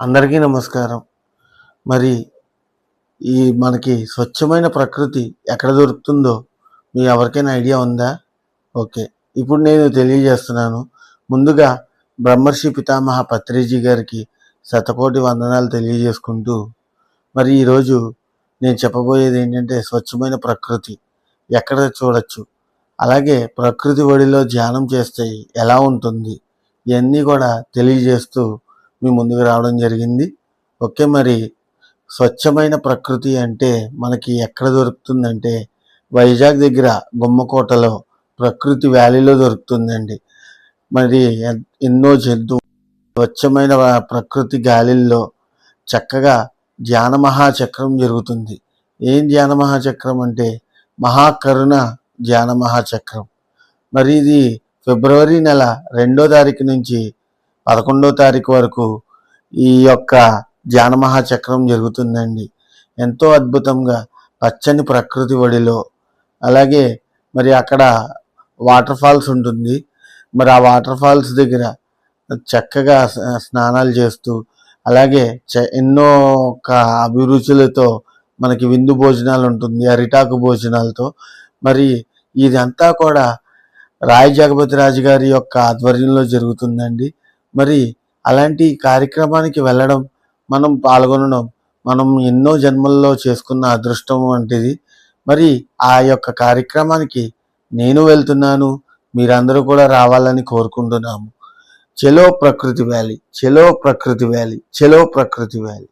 అందరికీ నమస్కారం. మరి ఈ మనకి స్వచ్ఛమైన ప్రకృతి ఎక్కడ దొరుకుతుందో మీ ఎవరికైనా ఐడియా ఉందా? ఓకే. ఇప్పుడు నేను తెలియజేస్తున్నాను. ముందుగా బ్రహ్మర్షి పితామహ పత్రిజీ గారికి శతకోటి వందనాలు తెలియజేసుకుంటూ మరి ఈరోజు నేను చెప్పబోయేది ఏంటంటే స్వచ్ఛమైన ప్రకృతి ఎక్కడ చూడొచ్చు? అలాగే ప్రకృతి ఒడిలో ధ్యానం చేస్తే ఎలా ఉంటుంది? ఇవన్నీ కూడా తెలియజేస్తూ మీ ముందుకు రావడం జరిగింది. ఓకే మరి స్వచ్ఛమైన ప్రకృతి అంటే మనకి ఎక్కడ దొరుకుతుందంటే వైజాగ్ దగ్గర గుమ్మకోటలో ప్రకృతి వ్యాలీలో దొరుకుతుందండి. మరి ఎన్నో జంతు స్వచ్ఛమైన ప్రకృతి గాలిల్లో చక్కగా ధ్యాన మహాచక్రం జరుగుతుంది. ఏం ధ్యాన మహాచక్రం అంటే మహాకరుణ ధ్యాన మహాచక్రం. మరి ఇది ఫిబ్రవరి నెల రెండో తారీఖు నుంచి పదకొండో తారీఖు వరకు ఈ యొక్క ధ్యాన జరుగుతుందండి. ఎంతో అద్భుతంగా పచ్చని ప్రకృతి ఒడిలో అలాగే మరి అక్కడ వాటర్ ఫాల్స్ ఉంటుంది. మరి ఆ వాటర్ ఫాల్స్ దగ్గర చక్కగా స్నానాలు చేస్తూ అలాగే చ- ఎన్నో ఒక అభిరుచులతో మనకి విందు భోజనాలు ఉంటుంది అరిటాకు భోజనాలతో. మరి ఇదంతా కూడా రాయ జగపతి రాజు గారి యొక్క ఆధ్వర్యంలో జరుగుతుందండి. మరి అలాంటి కార్యక్రమానికి వెళ్ళడం మనం పాల్గొనడం మనం ఎన్నో జన్మల్లో చేసుకున్న అదృష్టం వంటిది. మరి ఆ యొక్క కార్యక్రమానికి నేను వెళ్తున్నాను మీరందరూ కూడా రావాలని కోరుకుంటున్నాము. చెలో ప్రకృతి వ్యాలీ చెలో ప్రకృతి వ్యాలీ చెలో ప్రకృతి వ్యాలీ.